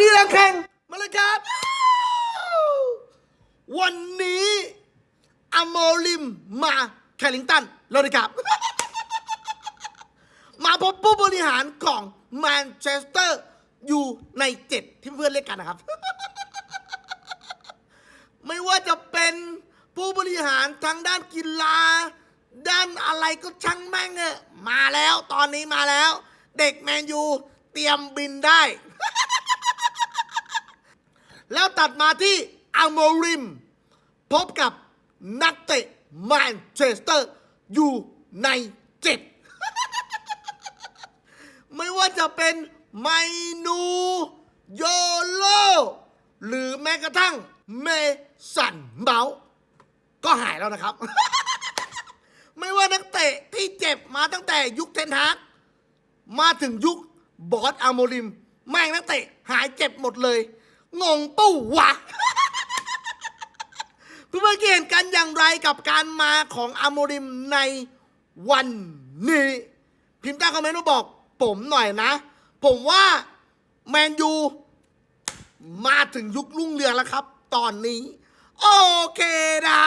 ดีนักแข่งมาเลยครับ วันนี้อโมลิมมาแคลิงตันแล้วนะครับ มาพบผู้บริหารของแมนเชสเตอร์อยู่ในเจ็ดที่เพื่อนเรียกกันนะครับ ไม่ว่าจะเป็นผู้บริหารทางด้านกีฬา ด้านอะไรก็ช่างแม่งเอะมาแล้วตอนนี้มาแล้ว เด็กแมนยูเตรียมบินได้ แล้วตัดมาที่อัลโมริม พบกับนักเตะแมนเชสเตอร์อยู่ในเจ็ดไม่ว่าจะเป็นไมนูโยโล หรือแม้กระทั่งเมสันเมาก็หายแล้วนะครับ ไม่ว่านักเตะที่เจ็บมาตั้งแต่ยุคเทนฮากมาถึงยุคบอสอาโมริม แม่งนักเตะหายเจ็บหมดเลย งงปุ๊วะเพื่อนเห็นกันอย่างไรกับการมาของอาโมริมในวันนี้ พิมพ์ใต้คอมเมนต์มาบอกผมหน่อยนะ ผมว่าแมนยูมาถึงยุครุ่งเรืองแล้วครับ ตอนนี้ โอเคนะ